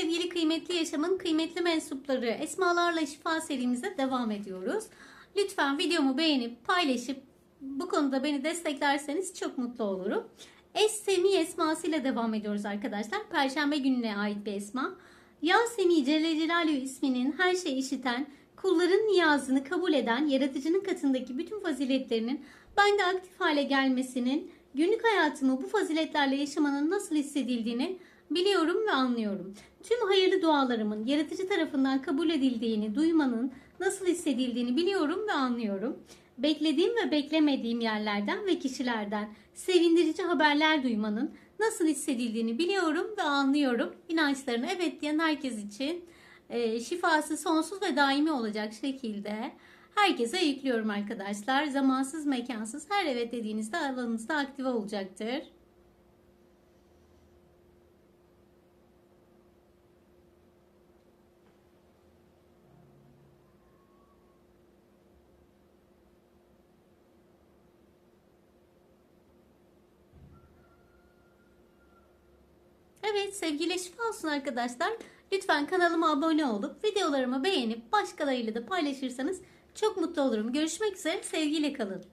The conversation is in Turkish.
sevgili kıymetli yaşamın kıymetli mensupları Esmalarla Şifa serimize devam ediyoruz. Lütfen videomu beğenip paylaşıp bu konuda beni desteklerseniz çok mutlu olurum. Es Semi esması ile devam ediyoruz arkadaşlar. Perşembe gününe ait bir esma. Ya Semi Celle Celaluhu isminin her şeyi işiten, kulların niyazını kabul eden, yaratıcının katındaki bütün faziletlerinin bende aktif hale gelmesinin, günlük hayatımı bu faziletlerle yaşamanın nasıl hissedildiğini biliyorum ve anlıyorum. Tüm hayırlı dualarımın yaratıcı tarafından kabul edildiğini duymanın nasıl hissedildiğini biliyorum ve anlıyorum. Beklediğim ve beklemediğim yerlerden ve kişilerden sevindirici haberler duymanın nasıl hissedildiğini biliyorum ve anlıyorum. İnançlarına evet diyen herkes için e, şifası sonsuz ve daimi olacak şekilde herkese yüklüyorum arkadaşlar. Zamansız, mekansız her evet dediğinizde alanınızda aktive olacaktır. Sevgili şifa olsun arkadaşlar. Lütfen kanalıma abone olup videolarımı beğenip başkalarıyla da paylaşırsanız çok mutlu olurum. Görüşmek üzere sevgiyle kalın.